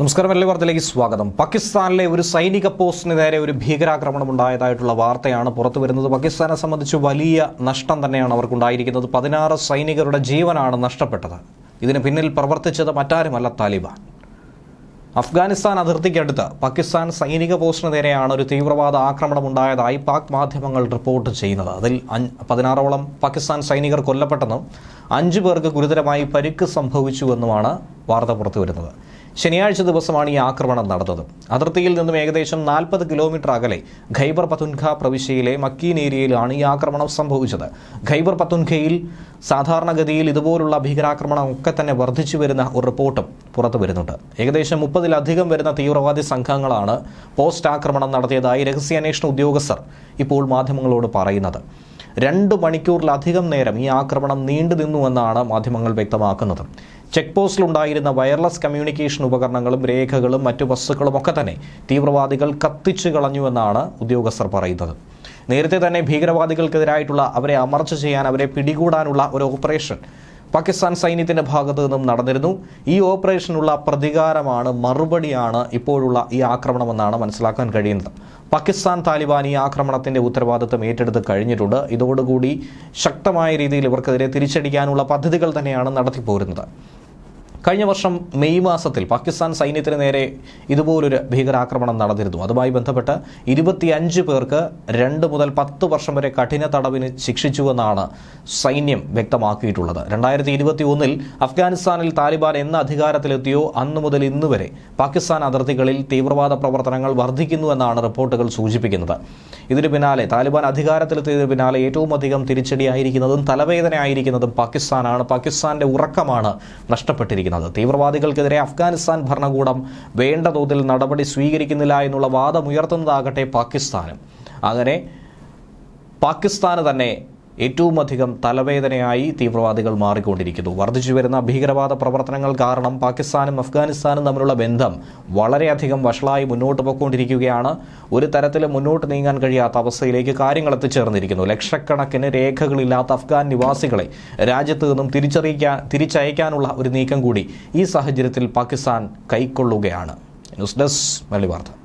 നമസ്കാരം എല്ലാ വാർത്തയിലേക്ക് സ്വാഗതം. പാകിസ്ഥാനിലെ ഒരു സൈനിക പോസ്റ്റിന് നേരെ ഒരു ഭീകരാക്രമണം ഉണ്ടായതായിട്ടുള്ള വാർത്തയാണ് പുറത്തു വരുന്നത്. പാകിസ്ഥാനെ സംബന്ധിച്ച് വലിയ നഷ്ടം തന്നെയാണ് അവർക്കുണ്ടായിരിക്കുന്നത്. പതിനാറ് സൈനികരുടെ ജീവനാണ് നഷ്ടപ്പെട്ടത്. ഇതിന് പിന്നിൽ പ്രവർത്തിച്ചത് മറ്റാരുമല്ല താലിബാൻ. അഫ്ഗാനിസ്ഥാൻ അതിർത്തിക്കടുത്ത് പാകിസ്ഥാൻ സൈനിക പോസ്റ്റിന് നേരെയാണ് ഒരു തീവ്രവാദ ആക്രമണം ഉണ്ടായതായി പാക് മാധ്യമങ്ങൾ റിപ്പോർട്ട് ചെയ്യുന്നത്. അതിൽ പതിനാറോളം പാകിസ്ഥാൻ സൈനികർ കൊല്ലപ്പെട്ടെന്നും അഞ്ചു പേർക്ക് ഗുരുതരമായി പരിക്ക് സംഭവിച്ചുവെന്നുമാണ് വാർത്ത പുറത്തുവരുന്നത് ശനിയാഴ്ച ദിവസമാണ് ഈ ആക്രമണം നടന്നത്. അതിർത്തിയിൽ നിന്നും ഏകദേശം നാൽപ്പത് കിലോമീറ്റർ അകലെ ഖൈബർ പത്തുൻഖ പ്രവിശ്യയിലെ മക്കീൻ ഏരിയയിലാണ് ഈ ആക്രമണം സംഭവിച്ചത്. ഖൈബർ പത്തുൻഖയിൽ സാധാരണഗതിയിൽ ഇതുപോലുള്ള ഭീകരാക്രമണം ഒക്കെ തന്നെ വർദ്ധിച്ചു വരുന്ന ഒരു റിപ്പോർട്ടും പുറത്തു വരുന്നുണ്ട്. ഏകദേശം മുപ്പതിലധികം വരുന്ന തീവ്രവാദി സംഘങ്ങളാണ് പോസ്റ്റ് ആക്രമണം നടത്തിയതായി രഹസ്യാന്വേഷണ ഉദ്യോഗസ്ഥർ ഇപ്പോൾ മാധ്യമങ്ങളോട് പറയുന്നത്. രണ്ട് മണിക്കൂറിലധികം നേരം ഈ ആക്രമണം നീണ്ടു നിന്നുവെന്നാണ് മാധ്യമങ്ങൾ വ്യക്തമാക്കുന്നത്. ചെക്ക് പോസ്റ്റിലുണ്ടായിരുന്ന വയർലെസ് കമ്മ്യൂണിക്കേഷൻ ഉപകരണങ്ങളും രേഖകളും മറ്റു വസ്തുക്കളും ഒക്കെ തന്നെ തീവ്രവാദികൾ കത്തിച്ചു കളഞ്ഞുവെന്നാണ് ഉദ്യോഗസ്ഥർ പറയുന്നത്. നേരത്തെ തന്നെ ഭീകരവാദികൾക്കെതിരായിട്ടുള്ള അവരെ അമർച്ച ചെയ്യാൻ അവരെ പിടികൂടാനുള്ള ഒരു ഓപ്പറേഷൻ പാകിസ്ഥാൻ സൈന്യത്തിന്റെ ഭാഗത്തു നിന്നും നടന്നിരുന്നു. ഈ ഓപ്പറേഷനുള്ള പ്രതികാരമാണ് മറുപടിയാണ് ഇപ്പോഴുള്ള ഈ ആക്രമണമെന്നാണ് മനസ്സിലാക്കാൻ കഴിയുന്നത്. പാകിസ്ഥാൻ താലിബാൻ ഈ ആക്രമണത്തിന്റെ ഉത്തരവാദിത്വം ഏറ്റെടുത്ത് കഴിഞ്ഞിട്ടുണ്ട്. ഇതോടുകൂടി ശക്തമായ രീതിയിൽ ഇവർക്കെതിരെ തിരിച്ചടിക്കാനുള്ള പദ്ധതികൾ തന്നെയാണ് നടത്തിപ്പോരുന്നത്. കഴിഞ്ഞ വർഷം മെയ് മാസത്തിൽ പാകിസ്ഥാൻ സൈന്യത്തിന് നേരെ ഇതുപോലൊരു ഭീകരാക്രമണം നടന്നിരുന്നു. അതുമായി ബന്ധപ്പെട്ട് ഇരുപത്തിയഞ്ച് പേർക്ക് രണ്ട് മുതൽ പത്ത് വർഷം വരെ കഠിന തടവിന് ശിക്ഷിച്ചുവെന്നാണ് സൈന്യം വ്യക്തമാക്കിയിട്ടുള്ളത്. രണ്ടായിരത്തി ഇരുപത്തി ഒന്നിൽ അഫ്ഗാനിസ്ഥാനിൽ താലിബാൻ എന്ന് അധികാരത്തിലെത്തിയോ അന്നു മുതൽ ഇന്ന് വരെ പാകിസ്ഥാൻ അതിർത്തികളിൽ തീവ്രവാദ പ്രവർത്തനങ്ങൾ വർദ്ധിക്കുന്നുവെന്നാണ് റിപ്പോർട്ടുകൾ സൂചിപ്പിക്കുന്നത്. ഇതിന് പിന്നാലെ താലിബാൻ അധികാരത്തിലെത്തിയതിന് പിന്നാലെ ഏറ്റവും അധികം തിരിച്ചടിയായിരിക്കുന്നതും തലവേദനയായിരിക്കുന്നതും പാകിസ്ഥാനാണ്. പാകിസ്ഥാന്റെ ഉറക്കമാണ് നഷ്ടപ്പെട്ടിരിക്കുന്നത്. തീവ്രവാദികൾക്കെതിരെ അഫ്ഗാനിസ്ഥാൻ ഭരണകൂടം വേണ്ട തോതിൽ നടപടി സ്വീകരിക്കുന്നില്ല എന്നുള്ള വാദമുയർത്തുന്നതാകട്ടെ പാകിസ്ഥാനും. അങ്ങനെ പാകിസ്ഥാന് തന്നെ ഏറ്റവും അധികം തലവേദനയായി തീവ്രവാദികൾ മാറിക്കൊണ്ടിരിക്കുന്നു. വർദ്ധിച്ചു വരുന്ന ഭീകരവാദ പ്രവർത്തനങ്ങൾ കാരണം പാകിസ്ഥാനും അഫ്ഗാനിസ്ഥാനും തമ്മിലുള്ള ബന്ധം വളരെയധികം വഷളായി മുന്നോട്ട് പോയിക്കൊണ്ടിരിക്കുകയാണ്. ഒരു തരത്തിൽ മുന്നോട്ട് നീങ്ങാൻ കഴിയാത്ത അവസ്ഥയിലേക്ക് കാര്യങ്ങൾ എത്തിച്ചേർന്നിരിക്കുന്നു. ലക്ഷക്കണക്കിന് രേഖകളില്ലാത്ത അഫ്ഗാൻ നിവാസികളെ രാജ്യത്ത് നിന്നും തിരിച്ചറിയിക്കാൻ തിരിച്ചയക്കാനുള്ള ഒരു നീക്കം കൂടി ഈ സാഹചര്യത്തിൽ പാകിസ്ഥാൻ കൈക്കൊള്ളുകയാണ്. ന്യൂസ് ഡെസ്ക് മലയാളി വാർത്ത.